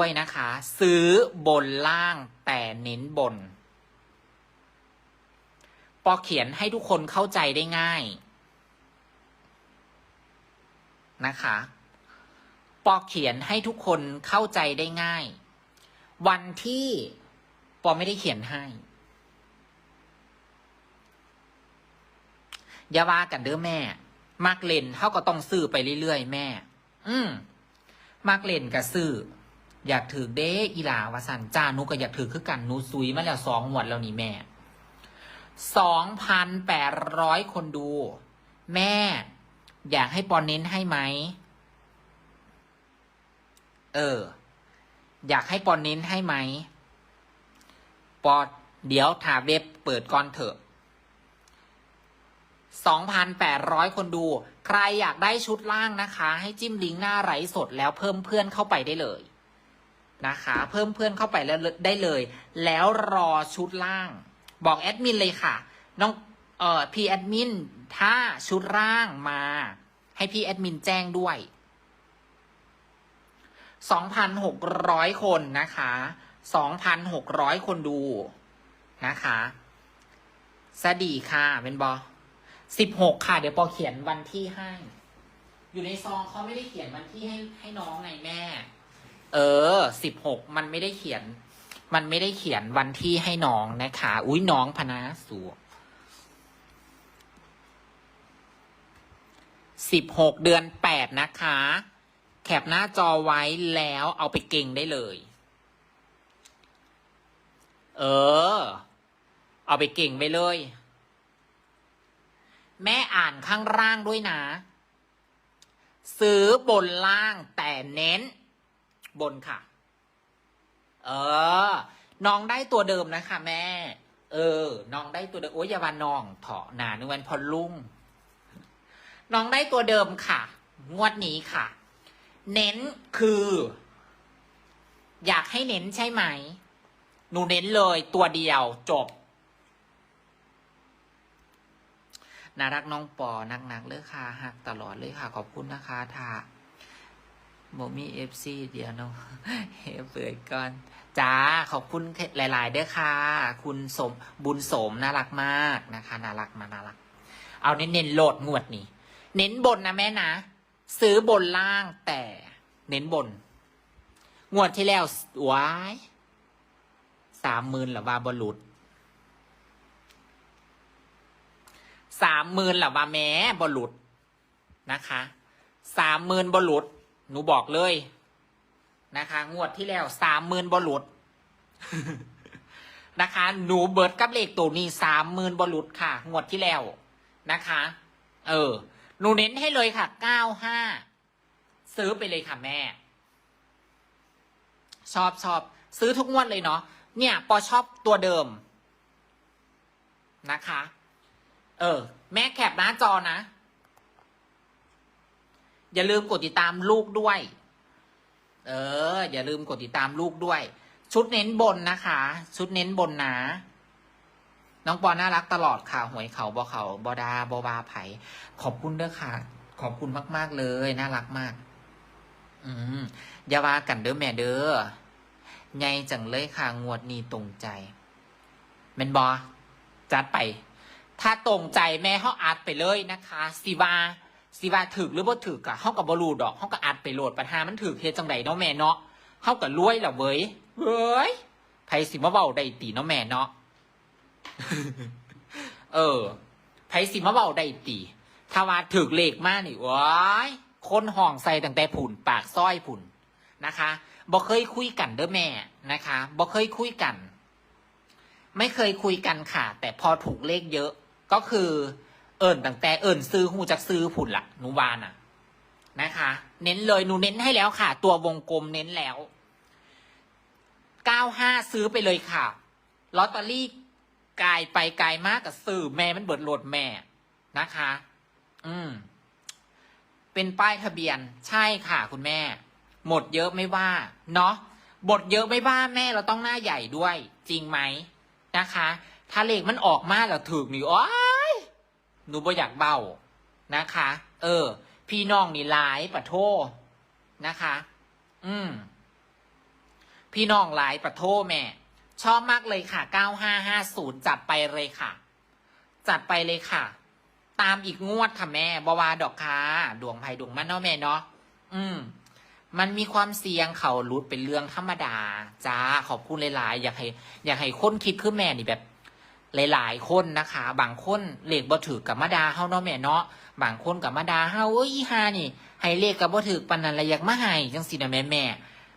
ด้วยนะคะ ซื้อบนล่างแต่เน้นบน ปอเขียนให้ทุกคนเข้าใจได้ง่าย นะคะ ปอเขียนให้ทุกคนเข้าใจได้ง่าย วันที่ปอไม่ได้เขียนให้อย่าว่ากันเด้อแม่ มักเล่นเท่าก็ต้องซื้อไปเรื่อยๆแม่ อืมมักเล่นกับซื้อ อยากถือเด้อีหลาวาสันจ้านุก็อยากถือคือกันนูซุยมาแล้วสองหวดแล้วนี่แม่สองพันแปดร้อยคนดู แม่ อยากให้ปอนเน้นให้ไหม เออ อยากให้ปอนเน้นให้ไหม ปอเดี๋ยวถาเว็บเปิดก่อนเถอะ2,800 คนดู ใครอยากได้ชุดล่างนะคะ ให้จิ้มลิงก์หน้าไร้สดแล้วเพิ่มเพื่อนเข้าไปได้เลย นะคะ เพิ่มเพื่อนเข้าไปแล้วได้เลย แล้วรอชุดล่าง บอกแอดมินเลยค่ะ น้องเอ่อพี่แอดมินถ้าชุดล่างมา ให้พี่แอดมินแจ้งด้วย 2,600 คนนะคะ 2,600 คนดูนะคะ สดีค่ะเป็นบอสิบหกค่ะ เดี๋ยวปอเขียนวันที่ให้ อยู่ในซองเขาไม่ได้เขียนวันที่ให้ให้น้องไงแม่ เออสิบหกมันไม่ได้เขียน มันไม่ได้เขียนวันที่ให้น้องนะคะ อุ้ยน้องพนะสูสิบหกเดือนแปดนะคะ แคปหน้าจอไว้แล้วเอาไปเก่งได้เลย เออ เอาไปเก่งไปเลย แม่อ่านข้างล่างด้วยนะ ซื้อบนล่างแต่เน้น บนค่ะ เออ น้องได้ตัวเดิมนะคะ แม่ เออ น้องได้ตัวเดิมโอ้ยอย่าว่าน้องเถาะหนานึกวันพอลุ่งน้องได้ตัวเดิมค่ะ งวดนี้ค่ะ เน้นคือ อยากให้เน้นใช่ไหม หนูเน้นเลยตัวเดียวจบน่ารักน้องปอนักๆเลยค่ะหักตลอดเลยค่ะ ขอบคุณนะคะท่า โมมี่เอฟซีเดี๋ยวน้องเฮเปิดก่อนจ้าขอบคุณหลาย ๆ เด้อค่ะ คุณสมบุญสมน่ารักมากนะคะน่ารักมาน่ารัก เอาเน้นโหลดงวดนี่เน้นบนนะแม่นะ ซื้อบนล่างแต่เน้นบน งวดที่แล้วว้ายสามหมื่นหรือว่าบอลุดสามหมื่นหละว่าแม้บอลุดนะคะสามหมื่นบอลุด หนูบอกเลยนะคะ งวดที่แล้วสามหมื่นบอลุดนะคะ หนูเบิร์ดกับเลขตัวนี้สามหมื่นบอลุดค่ะ งวดที่แล้วนะคะ เออ หนูเน้นให้เลยค่ะเก้าห้าซื้อไปเลยค่ะแม่ ชอบชอบซื้อทุกงวดเลยเนาะเนี่ย ปอชอบตัวเดิมนะคะ เออ แม่แคปหน้าจอนะ อย่าลืมกดติดตามลูกด้วย เออ อย่าลืมกดติดตามลูกด้วย ชุดเน้นบนนะคะ ชุดเน้นบนนะน้องปอน่ารักตลอดค่ะหวยเขาบอเขาบอดาบอบาไผขอบคุณเด้อค่ะ ขอบคุณมาก ๆ เลย น่ารักมาก อืมอย่าว่ากันเด้อแม่เด้อไงจังเลยค่ะงวดนี้ตรงใจเมนบอจัดไป ถ้าตรงใจแม่เขาอัดไปเลยนะคะสิวา สิว่าถึกหรือบ่ถึกอะเขากับบรูดอกเขาก็อัดไปโหลดปัญหามันถึกเฮ็ดจังไดเนาะแม่เนาะเขากับรวยและเว้ยเฮ้ยไผสิมาเว้าได้ตีเนาะแม่เนาะเออไผสิมาเว้าได้ตีถ้าว่าถึกเลขมากนี่ว้ายคนห้องใส่ตั้งแต่ผุนปากซ้อยผุนนะคะบ่เคยคุยกันเด้อแม่นะคะบ่เคยคุยกัน ไม่เคยคุยกันค่ะ แต่พอถูกเลขเยอะก็คือ เอิญตั้งแต่เอิญซื้อหูจากซื้อผุนละหนูวาน่ะ นะคะ เน้นเลยหนูเน้นให้แล้วค่ะ ตัววงกลมเน้นแล้วเก้าห้าซื้อไปเลยค่ะลอตเตอรี่กลายไปไกลมากกับซื้อแม่มันเบิดโหลดแม่นะคะ อืม เป็นป้ายทะเบียนใช่ค่ะ คุณแม่ หมดเยอะไม่ว่า เนาะบทเยอะไม่ว่าแม่เราต้องหน้าใหญ่ด้วย จริงไหมนะคะ ถ้าเลขมันออกมาแล้วถึกนี่อ้ย หนูบ่อยากเบานะคะ เออ พี่น้องนี่หลายปะโทนะคะ อืม พี่น้องหลายประโทแม่ ชอบมากเลยค่ะ 9550 จัดไปเลยค่ะ จัดไปเลยค่ะ ตามอีกงวดค่ะแม่บวาดอกค่ะดวงไพ่ดวงมันเนาะแม่เนาะอืม มันมีความเสี่ยงเขารุดเป็นเรื่องธรรมดาจ้าขอบคุณหลายๆ อยากให้ อยากให้คนคิดคือแม่นี่แบบ หลาย ๆ คนนะคะ บางคนเลขบ่ถือกับมาดาเฮาเนาะแม่เนาะบางคนกับมาดาเฮาเอ้ยอีฮานี่ ให้เลขกับบ่ถือปานนั้นละอยากมาให้จังซี่นะแม่แม่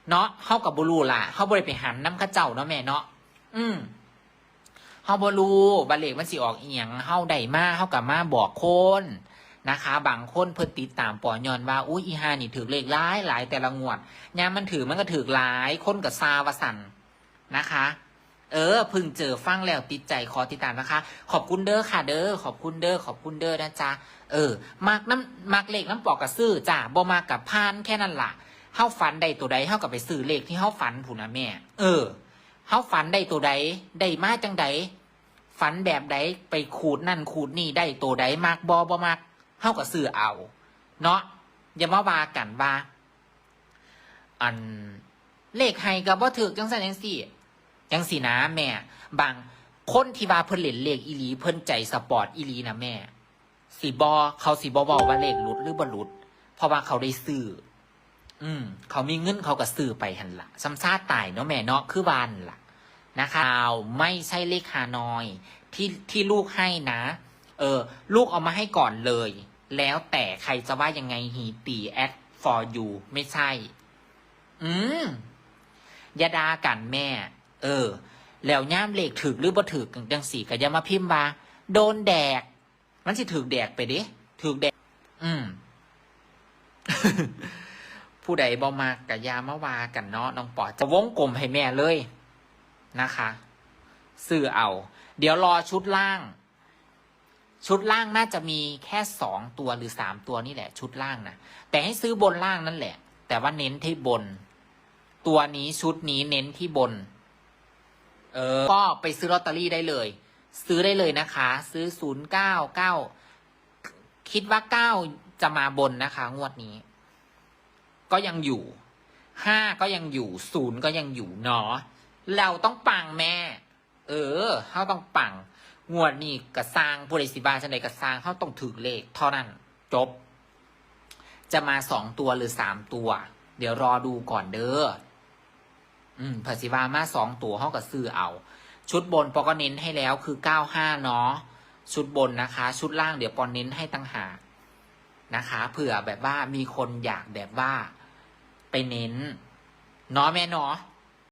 เนาะเฮากับบ่รู้ล่ะเฮาบ่ได้ไปหันน้ำเข้าเจ้าเนาะแม่เนาะอืมเฮาบ่รู้ว่าเลขมันสิออกอีหยังเฮาได้มาเฮากับมาบอกคนนะคะ บางคนเพิ่นติดตามปอยอนว่าอุ้ยอีฮานี่ถือเลขหลายหลายแต่ละงวดยามมันถือมันก็ถือหลายคนกับซาวาสันนะคะ เออพึงเจอฟังแล้วติดใจขอติดตามนะคะ ขอบคุณเด้อค่ะเด้อขอบคุณเด้อขอบคุณเด้อนะจ๊ะเออมากน้ำมากเลขน้ำปอกกระซื้อจ้าบ่มากับพานแค่นั้นล่ะเฮาฝันใดตัวใดเฮากับไปซื้อเลขที่เฮาฝันผู้นะแม่ เออเฮาฝันใดตัวใดได้มาจังใดฝันแบบใดไปขูดนั่นขูดนี่ได้ตัวใดมากบอบ่มากเฮากับซื้อเอา เนาะอย่ามาว่ากันว่าอันเลขให้กับบ่ถือจังสันจังสี่ จังสินะแม่ บางคนที่ว่าเพิ่นเล่นเลขอีหลี เพิ่นใจสปอร์ตอีหลีนะแม่สีบอเขาสีบอบอกว่าเลขหลุดหรือบ่หลุด เพราะว่าเขาได้ซื้ออืม เขามีเงินเขาก็ซื้อไปหันละซ้ำซาตายเนาะแม่เนาะคือวานล่ะนะคะไม่ใช่เลขฮานอย ที่ที่ลูกให้นะ เออ ลูกเอามาให้ก่อนเลย แล้วแต่ใครจะว่ายังไงฮีตีแอด for you ไม่ใช่ อืมยาดากันแม่ เออ แล้วย่ามเหลขถึกหรือบ่ถึกจังสี่ก็อย่ามาพิมพ์ว่าโดนแดก มันสิถึกแดกไปดิถึกแดก อืม ผู้ใดบ่มากกะยามาวากันเนาะน้องปอจะวงกลมให้แม่เลยนะคะซื้อเอา เดี๋ยวรอชุดล่าง ชุดล่างน่าจะมีแค่สองตัวหรือสามตัวนี่แหละ ชุดล่างนะแต่ให้ซื้อบนล่างนั่นแหละ แต่ว่าเน้นที่บน ตัวนี้ชุดนี้เน้นที่บน เออ ก็ไปซื้อลอตเตอรี่ได้เลย ซื้อได้เลยนะคะ ซื้อศูนย์เก้าเก้าคิดว่าเก้าจะมาบนนะคะ งวดนี้ ก็ยังอยู่ห้าก็ยังอยู่ศูนย์ก็ยังอยู่เนาะเราต้องปังแม่ เออเขาต้องปังงวดนี้กระสร้างผู้ใดสิบาจันใดกระสร้างเขาต้องถือเลขเท่านั้น จบ จะมาสองตัวหรือสามตัว เดี๋ยวรอดูก่อนเด้อ อืมผัสิวามาสองตัวห้องกับซื้อเอา ชุดบนปอก็เน้นให้แล้วคือเก้าห้าเนาะชุดบนนะคะ ชุดล่างเดี๋ยวปอนเน้นให้ตั้งหากนะคะเผื่อแบบว่ามีคนอยากแบบว่าไปเน้นเนาะแม่เนาะ